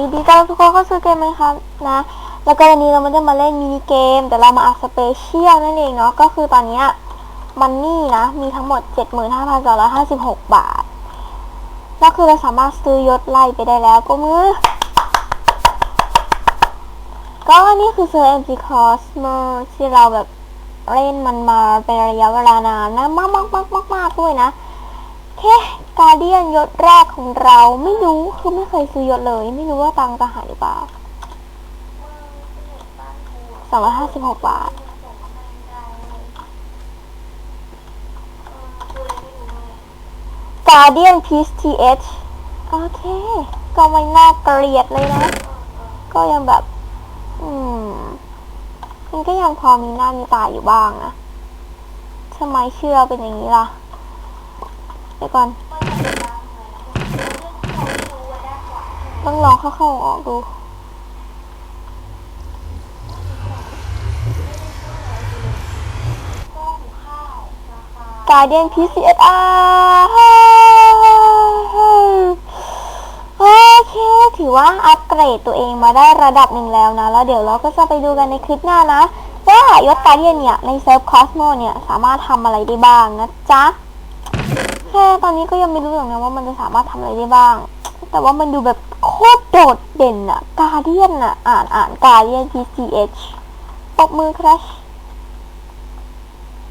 ยินดีต้อนรับทุกคนเข้าสู่เกมไหมครับนะ แล้วก็วันนี้เราไม่ได้มาเล่นมินิเกม แต่เรามาอัพสเปเชียลนั่นเองเนาะ ก็คือตอนเนี้ยมันนี่นะ มีทั้งหมด 75,256 บาทแล้วคือเราสามารถซื้อยศไล่ไปได้แล้วก็มือ ก็นี่คือเซอร์ MG Cosmo ที่เราแบบเล่นมันมาเป็นระยะเวลานานนะมากมากมากมากมากด้วยนะ แค่กาเดียนยศแรกของเราไม่รู้คือไม่เคยซื้อยศเลย ไม่รู้ว่าตังจะหายหรือเปล่าสองร้อยห้าสิบหกบาท Guardian Peace TH โอเค ก็ไม่น่าเกลียดเลยนะ ก็ยังแบบ อืม มันก็ยังพอมีหน้ามีตาอยู่บ้างนะทำไมเชื่อเป็นอย่างนี้ล่ะ ดี๋ยวก่อน ต้องลองเข้าเข้าออกๆดู Guardian PCSR โอเค ถือว่าอัปเกรดตัวเองมาได้ระดับหนึ่งแล้วนะ แล้วเดี๋ยวเราก็จะไปดูกันในคลิปหน้านะ ว่ายศการเดียนเนี่ย ในเซิร์ฟคอสโมเนี่ย สามารถทำอะไรได้บ้างนะจ๊ะ แค่ตอนนี้ก็ยังไม่รู้หรอกนะว่ามันจะสามารถทำอะไรได้บ้าง แต่ว่ามันดูแบบโคตรโดดเด่นอะกาเดียนอะอ่านอ่านกาเดียน PCH ปบมือครับ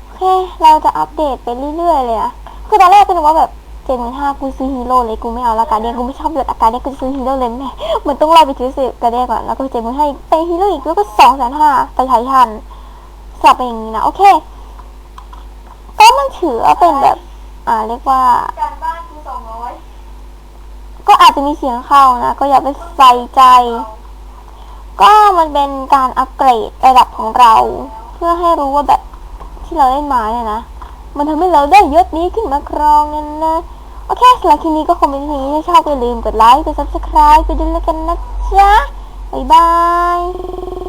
โอเค เราจะอัปเดตไปเรื่อยๆเลยนะคือตอนแรกก็นึกว่าแบบเจ็ดหมื่นห้ากูซื้อฮีโร่เลยกูไม่เอาละกาเดียนกูไม่ชอบยศอาการเดียนกูจะซื้อฮีโร่เลยแม่เหมือนต้องไล่ไปซื้อสิกาเดียนก่อนแล้วก็เจ็ดหมื่นห้าไปฮีโร่อีกแล้วก็สองแสนห้าไปไททันสลับไปอย่างนี้นะโอเค ก็มันถือว่าเป็นแบบ อ่าเรียกว่า การบ้านคือสองร้อยก็อาจจะมีเสียงเข้านะ ก็อย่าไปใส่ใจ ก็มันเป็นการอัปเกรดระดับของเรา เพื่อให้รู้ว่าแบบที่เราเล่นมาเนี่ยนะ มันทำให้เราได้ยศนี้ขึ้นมาครองนั่นนะโอเคสำหรับคลิปนี้ก็คงเป็นเพียงนี้ถ้าชอบก็อย่าลืมกดไลค์กด subscribe ไปดูแล้วกันนะจ๊ะบ๊ายบาย